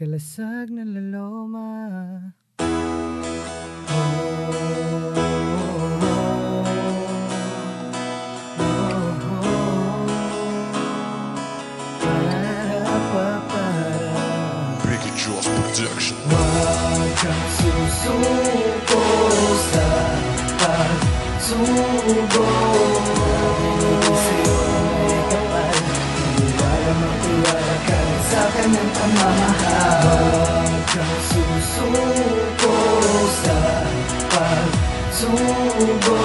Kalasag na laloma Ricky Jaws Production. Huwag kang susuko sa pagsubo magtiwala ka rin sa kanyang pamamahal Huwag kang susuko sa pagsubo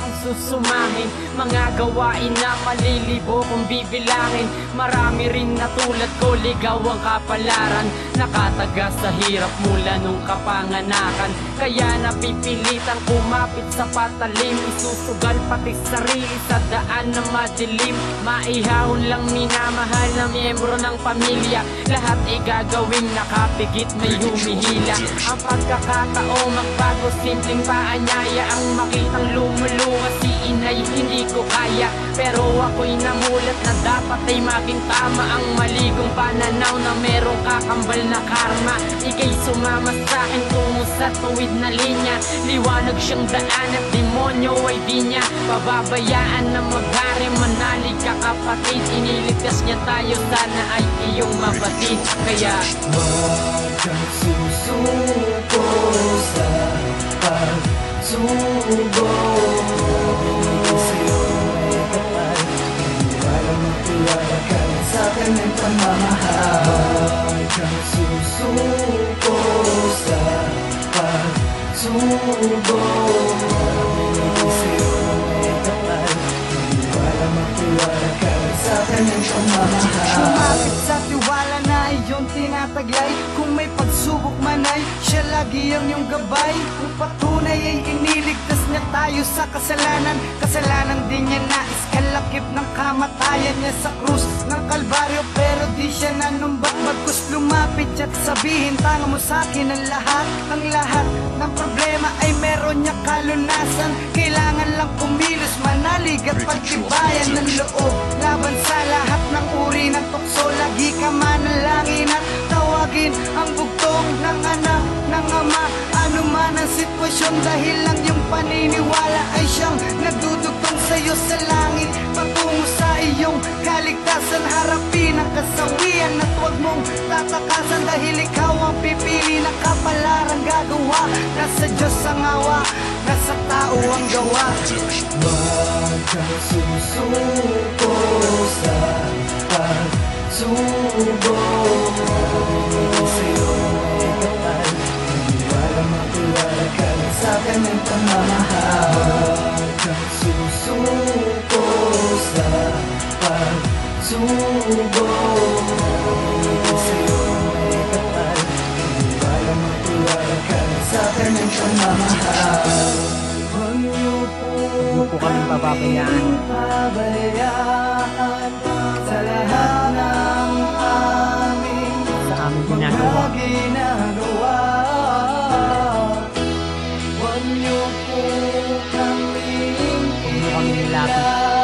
kung susumahin. Mga gawain na malilibo kung bibilangin. Marami rin na tulad ko, ligaw ang kapalaran. Nakataga sa hirap mula nung kapanganakan. Kaya napipilitan kumapit sa patalim. Isusugal pati sarili sa daan na madilim. Maihahon lang minamahal na miyembro ng pamilya. Lahat ay gagawing nakapigit may humihila. Ang pagkakataong magbago simpleng paanyaya Ang makitang lumuluwa si inay hindi ko kaya. Pero ako'y namulat na dapat ay maging tama Ang maligong pananaw na merong kakambal na karma. Ika'y sumama sa akin tungo sa tuwid na linya. Liwanag siyang daan at demonyo ay di niya. Pababayaan na maghari manalig ka kapatid. Iniligtas niya tayo sana ay iyong mabatid. Kaya Huwag kang susuko sa pagsubo ka rin sa tiwala na iyong tinataglay. Kung may pagsubok man ay siya lagi ang iyong gabay. Kung patunay ay iniligtas niya tayo sa kasalanan Kasalanan din niya na iskalakip ng kamatayan niya sa krus ng kalbaryo Pero di siya nanumbat bagkus lumapit at sabihin Tanga mo sa akin ang lahat, ang lahat ng problema ay meron niya kalunasan. Kailangan lang kumilos, manalig at pagtibayan ng loob. Laban sa lahat ng uri ng tukso Lagi ka manalangin at tawagin ang bugtong ng anak ng ama. Ano man ang sitwasyon dahil lang yung paniniwala ay siyang nagdudugtong sa'yo sa langit iyong kaligtasan. Harapin ang kasawian at huwag mong tatakasan. Dahil ikaw ang pipili na kapalarang gagawa. Nasa Diyos ang awa, nasa tao ang gawa. Huwag kang susuko sa pagsubo Hindi sa'yo may kapal Tiwala magtiwala ka rin sa kanyang pamamahal Hindi sa'yo may kapal Tiwala magtiwala ka rin sa kanyang pamamahal Huwag niyo po po kaming pababayaan. pabayaan sa lahat ng aming sa aming ginagawa ginagawa. Huwag niyo po kami nilapit.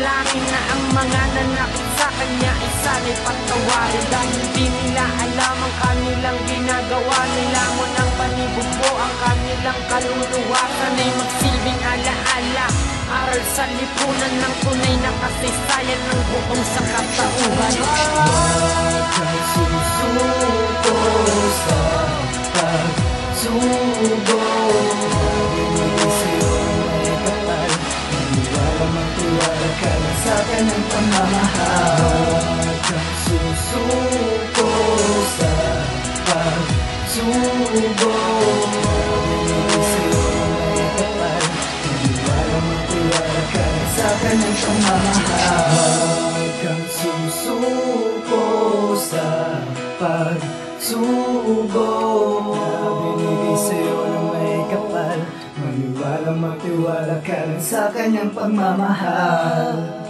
Pinanalangin Na ang mga nanakit sa kanya ay sana'y patawarin. Dahil di nila alam ang kanilang ginagawa. Nilamon ng panibugbo ang kanilang kaluluwa Sana'y magsilbing alaala. Aral sa lipunan ng tunay na kasaysayan ng buong sakatauhan Huwag kang susuko sa pagsubo sa'yo may kapal Tiwala magtiwala ka lang sa kanyang pamamahal Huwag kang susuko sa pagsubo Na binigay sa'yo ng may kapal Maniwala magtiwala ka lang sa kanyang pagmamahal